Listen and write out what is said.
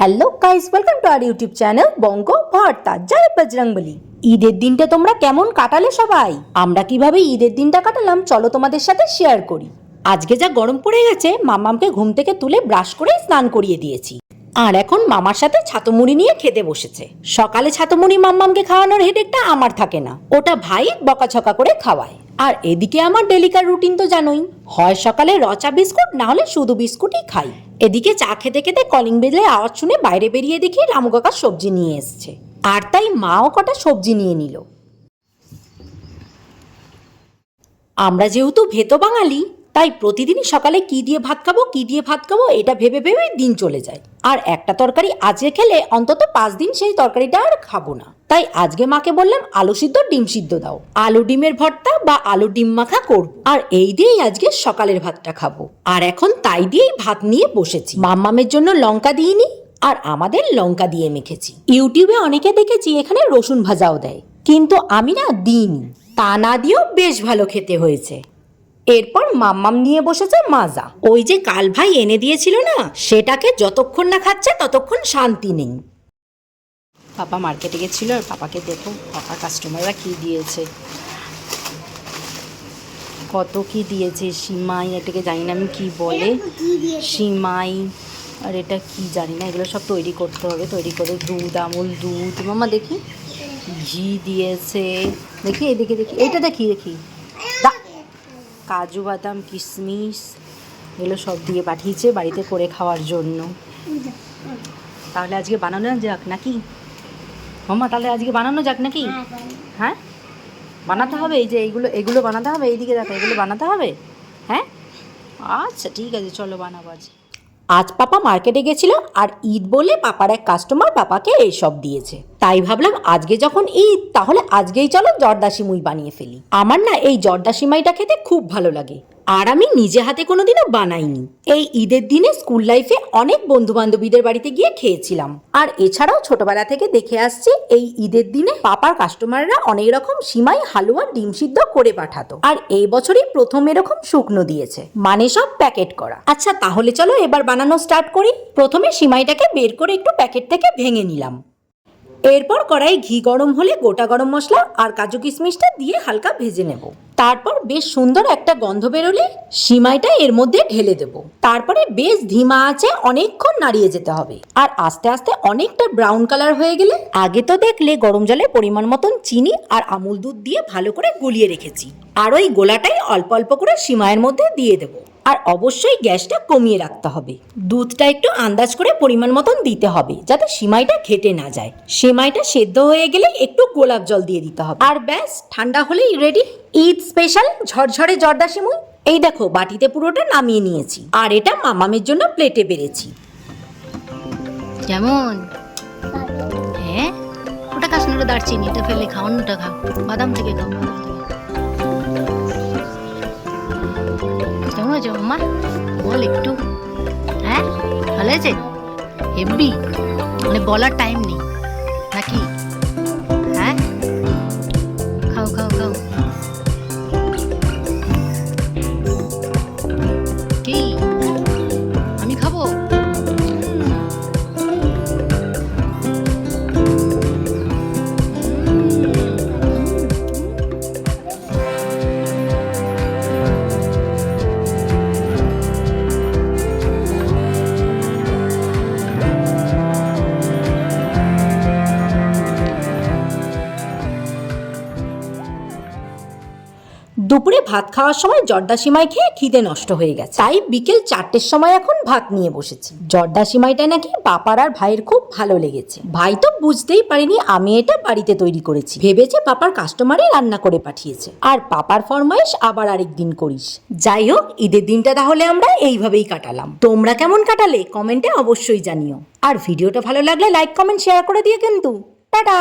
Hello guys welcome to our YouTube channel Banga Bharta জয় বজরংবলী ঈদের দিনটা তোমরা কেমন কাটালে সবাই? আমরা কীভাবে ঈদের দিনটা কাটালাম, চলো তোমাদের সাথে শেয়ার করি। আজকে যা গরম পড়ে গেছে মামামকে ঘুম থেকে তুলে ব্রাশ করে স্নান করিয়ে দিয়েছি। আর এখন মামার সাথে ছাতুমুড়ি নিয়ে খেতে বসেছে। সকালে ছাতুমুড়ি মাম্মামকে খাওয়ানোর হেডেকটা আমার থাকে না। ওটা ভাই বকাছকা করে খাওয়ায়। আর এদিকে আমার ডেলিকার রুটিন তো জানোই। হয় সকালে রচা বিস্কুট, না হলে শুধু বিস্কুটই খাই। এদিকে চা খেতে খেতে কলিং বেলে আওয়াজ শুনে বাইরে বেরিয়ে দেখি রামু কাকা সবজি নিয়ে এসছে। আর তাই মাও কটা সবজি নিয়ে নিল। আমরা যেহেতু ভেতো বাঙালি তাই প্রতিদিনই সকালে কি দিয়ে ভাত খাব, কি দিয়ে ভাত খাব, এটা ভেবে ভেবে দিন চলে যায়। আর একটা তরকারি আজকে খেলে অন্তত পাঁচ দিন সেই তরকারিটা আর খাব না। তাই আজকে মাকে বললাম, আলু সিদ্ধ, ডিম সিদ্ধ দাও। আলু ডিমের ভর্তা বা আলু ডিম মাখা করব। আর এই দিয়েই আজকে সকালের ভাতটা খাব। আর এখন তাই দিয়েই ভাত নিয়ে বসেছি। মাম্মামের জন্য লঙ্কা দিইনি, আর আমাদের লঙ্কা দিয়ে মেখেছি। ইউটিউবে অনেকে দেখেছি এখানে রসুন ভাজাও দেয়। কিন্তু আমি না দিইনি। তা না দিয়েও বেশ ভালো খেতে হয়েছে। এরপর মাম্মাম নিয়ে বসেছে মাজা। ওই যে কাল ভাই এনে দিয়েছিল না সেটাকে যতক্ষণ না খাচ্ছে ততক্ষণ শান্তি নেই। পাপা মার্কেটে গেছিল আর পাপাকে দেখো পাপা কাস্টমাররা কি দিয়েছে? কত কি দিয়েছে? সিমাই এটাকে জানি না আমি কি বলে। সিমাই আর এটা কি জানি না এগুলো সব তৈরি করতে হবে তৈরি করে দুধ আমুল দুধ। মামা দেখি ঘি দিয়েছে দেখি এদিকে দেখি এটা দেখি দেখি। কাজু বাদাম কিশমিশ এগুলো সব দিয়ে পাঠিয়েছে বাড়িতে করে খাওয়ার জন্য। তাহলে আজকে বানানো যাক নাকি? মামা তাহলে আজকে বানানো যাক নাকি? হ্যাঁ বানাতে হবে এই যে এইগুলো এগুলো বানাতে হবে এইদিকে দেখো এগুলো বানাতে হবে? হ্যাঁ? আচ্ছা ঠিক আছে চলো বানাবো আজ আজ পাপা মার্কেটে গেছিল আর ঈদ বলে পাপার এক কাস্টমার পাপাকে এইসব দিয়েছে। তাই ভাবলাম আজকে যখন ঈদ, তাহলে আজকেই চলো জর্দা সিমুই বানিয়ে ফেলি। আমার না এই জর্দা সিমাইটা খেতে খুব ভালো লাগে। আর আমি নিজে হাতে কোনোদিনও বানাইনি। এই ঈদের দিনে স্কুল লাইফে অনেক বন্ধু বান্ধবীদের বাড়িতে গিয়ে খেয়েছিলাম। আর এছাড়াও ছোটবেলা থেকে দেখে আসছি, এই ঈদের দিনে পাপার কাস্টমাররা অনেক রকম সিমাই, হালুয়া, ডিম সিদ্ধ করে পাঠাতো। আর এই বছরই প্রথম এরকম শুকনো দিয়েছে। মানে সব প্যাকেট করা। আচ্ছা তাহলে চলো এবার বানানো স্টার্ট করি। প্রথমে সিমাইটাকে বের করে একটু প্যাকেট থেকে ভেঙে নিলাম। এরপর কড়াই ঘি গরম হলে গোটা গরম মশলা আর কাজু কিশমিশটা দিয়ে হালকা ভেজে নেব। তারপর বেশ সুন্দর একটা গন্ধ বেরোলে সিমাইটা এর মধ্যে ঢেলে দেব। তারপরে বেশ ধিমা আছে অনেকক্ষণ নাড়িয়ে যেতে হবে। আর আস্তে আস্তে অনেকটা ব্রাউন কালার হয়ে গেলে আগে তো দেখলে গরম জলে পরিমাণ মতন চিনি আর আমুল দুধ দিয়ে ভালো করে গুলিয়ে রেখেছি। আর ওই গোলাটাই অল্প অল্প করে সিমাইয়ের মধ্যে দিয়ে দেবো। আর অবশ্যই গ্যাসটা কমিয়ে রাখতে হবে। দুধটা একটু আন্দাজ করে পরিমাণ মতন দিতে হবে, যাতে সিমাইটা ঘেটে না যায়। সিমাইটা সেদ্ধ হয়ে গেলে একটু গোলাপ জল দিয়ে দিতে হবে। আর ব্যাস, ঠান্ডা হলেই রেডি ঈদ স্পেশাল ঝরঝরে জর্দা সিমুই। এই দেখো, বাটিতে পুরোটা নামিয়ে নিয়েছি। আর এটা মামামের জন্য প্লেটে বেড়েছি। কেমন? হ্যাঁ? ওটা না দারচিনি, এটা ফেলে খাও ওটা খাও। বাদাম থেকে খাও, বাদাম থেকে। হয়েছে মাম্মা বল একটু। হ্যাঁ ভালো হয়েছে? হেব্বি। মানে বলার টাইম নেই। দুপুরে ভাত খাওয়ার সময় জর্দা সিমাই খেয়ে খিদে নষ্ট হয়ে গেছে। তাই বিকেল চারটের সময় এখন ভাত নিয়ে বসেছি। জর্দা সিমাইটা নাকি বাপার আর ভাইয়ের খুব ভালো লেগেছে। ভাই তো বুঝতেই পারিনি আমি এটা বাড়িতে তৈরি করেছি। ভেবেছে পাপার কাস্টমারে রান্না করে পাঠিয়েছে। আর পাপার ফরমাইশ আবার আরেকদিন করিস। যাই হোক, ঈদের দিনটা তাহলে আমরা এইভাবেই কাটালাম। তোমরা কেমন কাটালে কমেন্টে অবশ্যই জানিও। আর ভিডিওটা ভালো লাগলে লাইক কমেন্ট শেয়ার করে দিয়ে কিন্তু। টাটা!